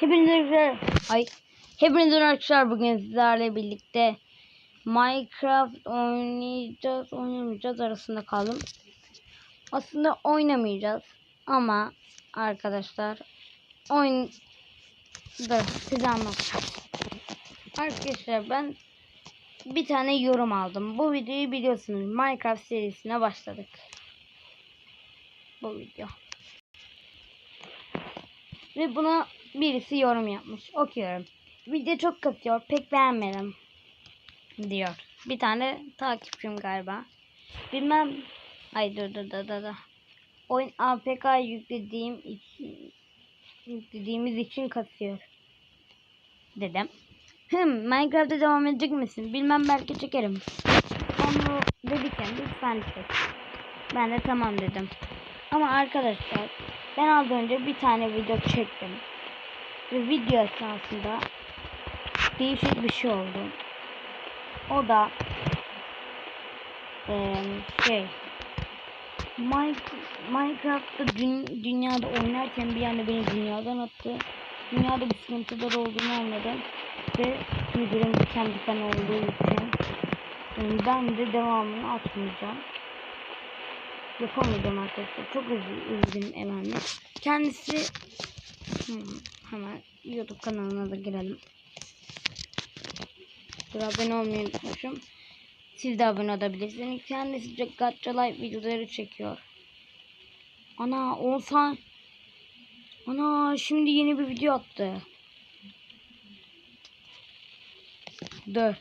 Hepinize ay hepinize arkadaşlar bugün sizlerle birlikte Minecraft oynayacağız oynamayacağız arasında kaldım. Aslında oynamayacağız ama arkadaşlar oyun Dur size anlatacağım. Arkadaşlar ben bir tane yorum aldım. Bu videoyu biliyorsunuz Minecraft serisine başladık. Bu video. Ve buna birisi yorum yapmış. Okuyorum. Video çok kasıyor. Pek beğenmedim. Diyor. Bir tane takipçim galiba. Bilmem. Ay dur dur dur. dur. Oyun APK yüklediğim için yüklediğimiz için kasıyor. Dedim. Hım Minecraft'ta devam edecek misin? Bilmem belki çekerim. Onu dedikken lütfen çek. Ben de tamam dedim. Ama arkadaşlar ben az önce bir tane video çektim. Ve video esnasında değişik bir şey oldu. O da eee, şey Mine- Minecraft'ta dün- dünyada oynarken bir anda beni dünyadan attı. Dünyada bir sıkıntılar olduğunu anladım. Ve videonun diken diken olduğu için e, ben de devamını atmayacağım. Yapamayacağım arkadaşlar. Çok üzgünüm efendim. Kendisi Hmm, hemen YouTube kanalına da girelim. Dur abone olmayı unutmuşum. Siz de abone olabilirsiniz. Kendisi Gacha Live videoları çekiyor. Ana 10 saat. Ana şimdi yeni bir video attı. Dur.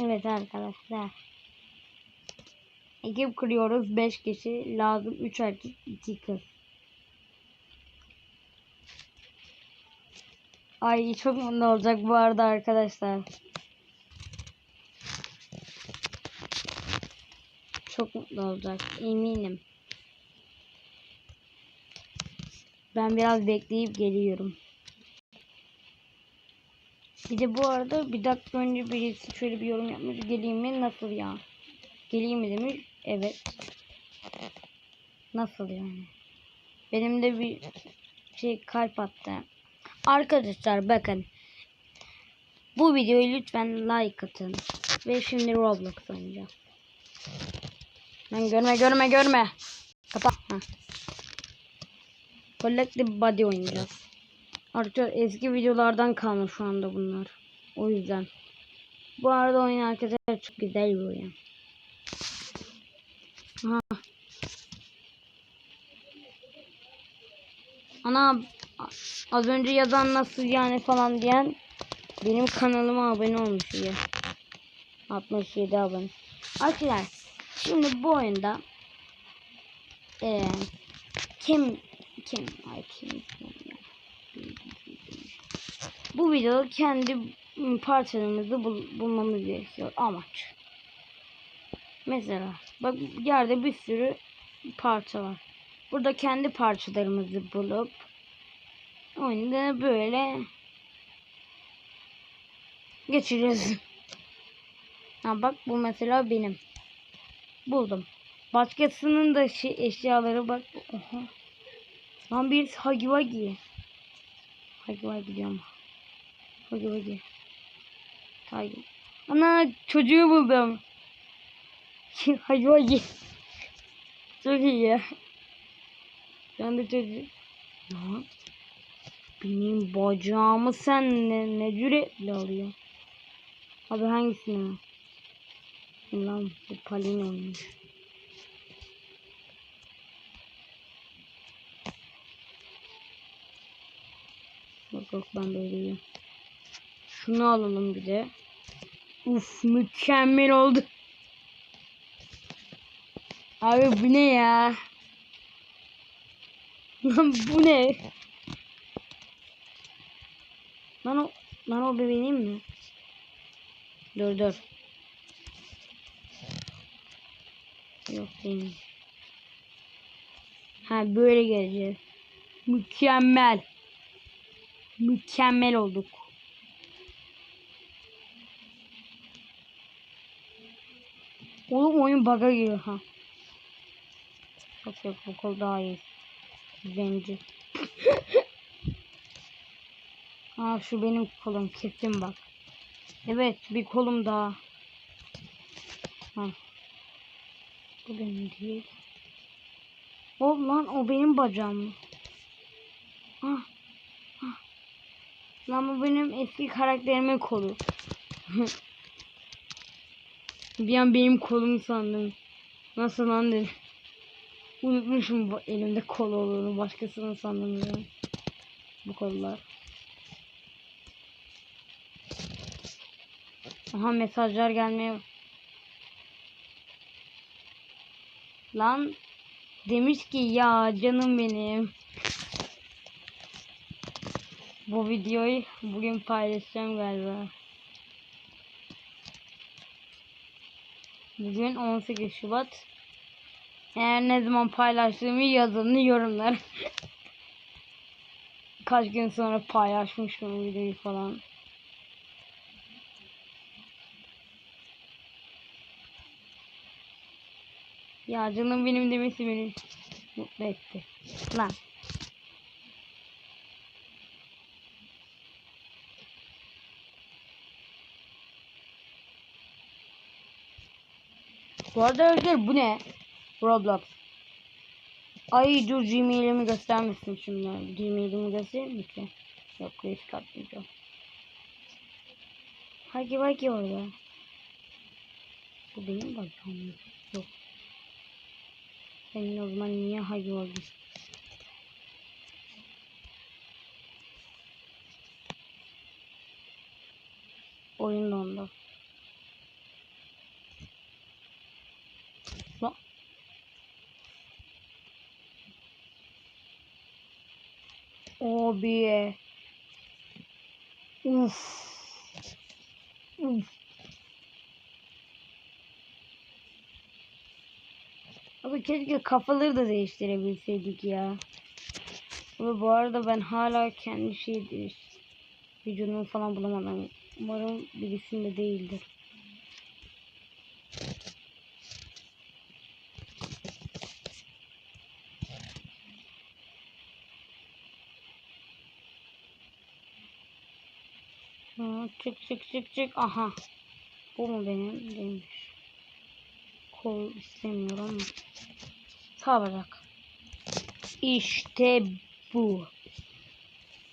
Evet arkadaşlar. Ekip kuruyoruz. 5 kişi. Lazım 3 erkek 2 kız. Ay çok mutlu olacak bu arada arkadaşlar. Çok mutlu olacak. Eminim. Ben biraz bekleyip geliyorum. Bir de bu arada bir dakika önce birisi şöyle bir yorum yapmış. Geleyim mi? Nasıl ya? Geleyim mi demiş. Evet. Nasıl yani? Benim de bir şey kalp attı. Arkadaşlar bakın. Bu videoyu lütfen like atın. Ve şimdi Roblox oynayacağım. Lan görme görme görme. Kapa. Ha. Collective Body oynayacağız. Arkadaşlar eski videolardan kalma şu anda bunlar. O yüzden. Bu arada oyun arkadaşlar çok güzel bir oyun. Aha. Ana az önce yazan nasıl yani falan diyen benim kanalıma abone olmuş ya. 67 abone. Arkadaşlar şimdi bu oyunda eee kim kim ay kim ya. Bu videoda kendi parçalarımızı bul bulmamız gerekiyor. Amaç. Mesela bak yerde bir sürü parça var. Burada kendi parçalarımızı bulup oyunda böyle geçiriyoruz. Ha bak bu mesela benim. Buldum. Başkasının da şey, eşyaları bak. Oha. Lan birisi Hagi Wagi. Hagi Wagi diyorum. Hagi Wagi. Hagi. Ana çocuğu buldum. Hagi Wagi. Çok iyi ya. Ben de çocuğu. Ya. Benim bacağımı sen ne, ne cüretle alıyor. Abi hangisini? Lan bu palin olmuş. Yok ben böyleyim. Şunu alalım bir de. Uf mükemmel oldu. Abi bu ne ya? Lan bu ne? Lan o, lan o bebeğim mi? Dur dur. Yok değil. Ha böyle geleceğiz. Mükemmel. Mükemmel olduk. Oğlum oyun bug'a giriyor ha. Yok yok bu kol daha iyi. Zenci. Aa şu benim kolum kesin bak. Evet bir kolum daha. Ha. Bu benim değil. O lan o benim bacağım. Ah. Lan bu benim eski karakterimin kolu. bir an benim kolum sandım. Nasıl lan dedim. Unutmuşum bu elimde kol olduğunu. Başkasının sandım ya. Bu kollar. Aha mesajlar gelmeye. Lan demiş ki ya canım benim. Bu videoyu bugün paylaşacağım galiba. Bugün 18 Şubat. Eğer ne zaman paylaştığımı yazın yorumlar. Kaç gün sonra paylaşmışım videoyu falan. Ya canım benim demesi beni mutlu etti. Lan. Bu arada Özgür bu ne? Roblox. Ay dur Gmail'imi göstermesin şimdi. Gmail'imi göstereyim mi ki? Yok risk atmayacağım. Hagi Vagi orada. Bu benim bacağım mı? Yok. Senin o zaman niye Hagi oldu? Oyun dondu. Lan. Abi. Uf. Uf. Abi keşke kafaları da değiştirebilseydik ya. Ve bu arada ben hala kendi şey değiş vücudumu falan bulamadım. Umarım birisinde değildir. Çık çık çık çık. Aha. Bu mu benim? Değilmiş. Kol istemiyorum. Sağ bacak. İşte bu.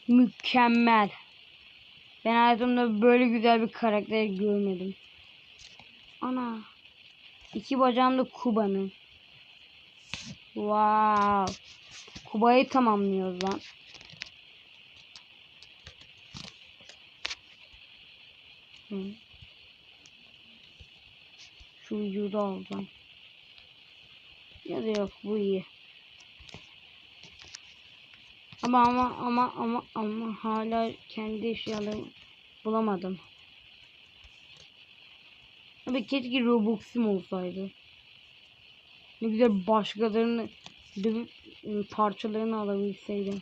Mükemmel. Ben hayatımda böyle güzel bir karakter görmedim. Ana. İki bacağım da Kuba'nın. Wow. Kuba'yı tamamlıyoruz lan. Hı. Şu vücudu alacağım. Ya da yok bu iyi. Ama ama ama ama ama hala kendi eşyalarımı bulamadım. Abi keşke Robux'um olsaydı. Ne güzel başkalarını dövüp parçalarını alabilseydim.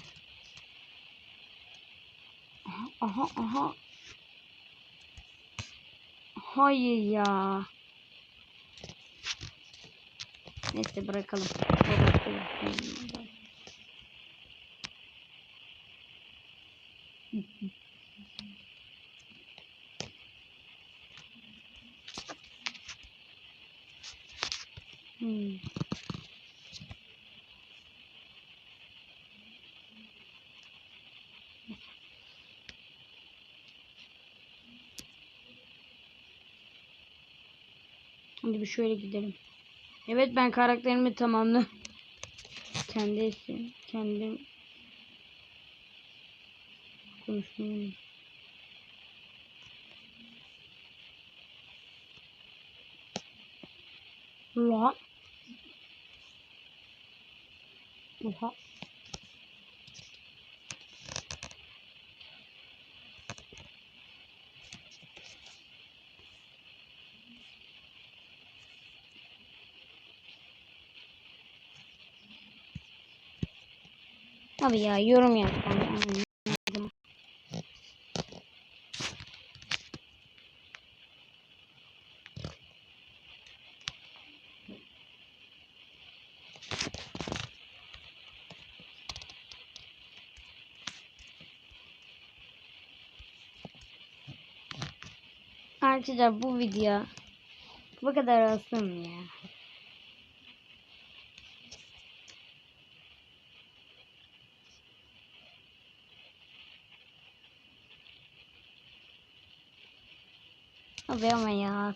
Aha aha aha. Hayır ya. Neyse bırakalım. Hmm. Şimdi bir şöyle gidelim. Evet ben karakterimi tamamladım. Kendi. Kendim. Konuşmayayım. Lan. Oha. Abi ya yorum lazım. Arkadaşlar bu video bu kadar olsun ya. Abi ama ya.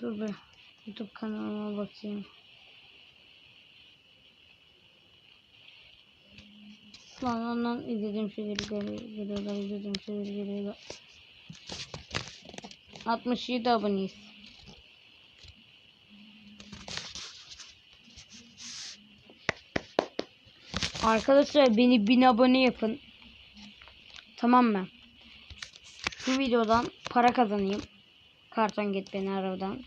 Dur dur. YouTube kanalıma bakayım. Lan ondan izlediğim şeyleri geliyorlar, izlediğim şeyleri geliyorlar. 67 aboneyiz. Arkadaşlar beni 1000 abone yapın. Tamam mı? Şu videodan para kazanayım. Karton get beni aradan.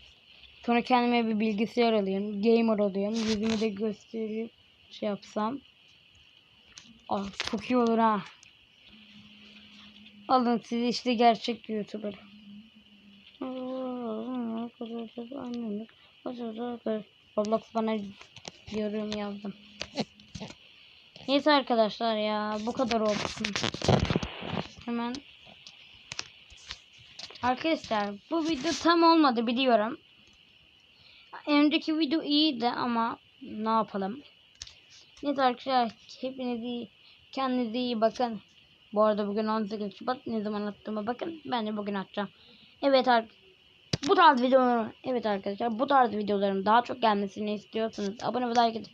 Sonra kendime bir bilgisayar alayım. Gamer olayım. Yüzümü de gösterip şey yapsam. Aa, çok iyi olur ha. Alın sizi işte gerçek YouTuber. Roblox bana yorum yazdım. Neyse arkadaşlar ya bu kadar olsun. Hemen Arkadaşlar bu video tam olmadı biliyorum. Önceki video iyiydi ama ne yapalım. Neyse arkadaşlar hepiniz iyi. Kendinize iyi bakın. Bu arada bugün 18 Şubat ne zaman attığıma bakın. Ben de bugün atacağım. Evet arkadaşlar. Bu tarz videolarım evet arkadaşlar bu tarz videoların daha çok gelmesini istiyorsanız abone ve like edin.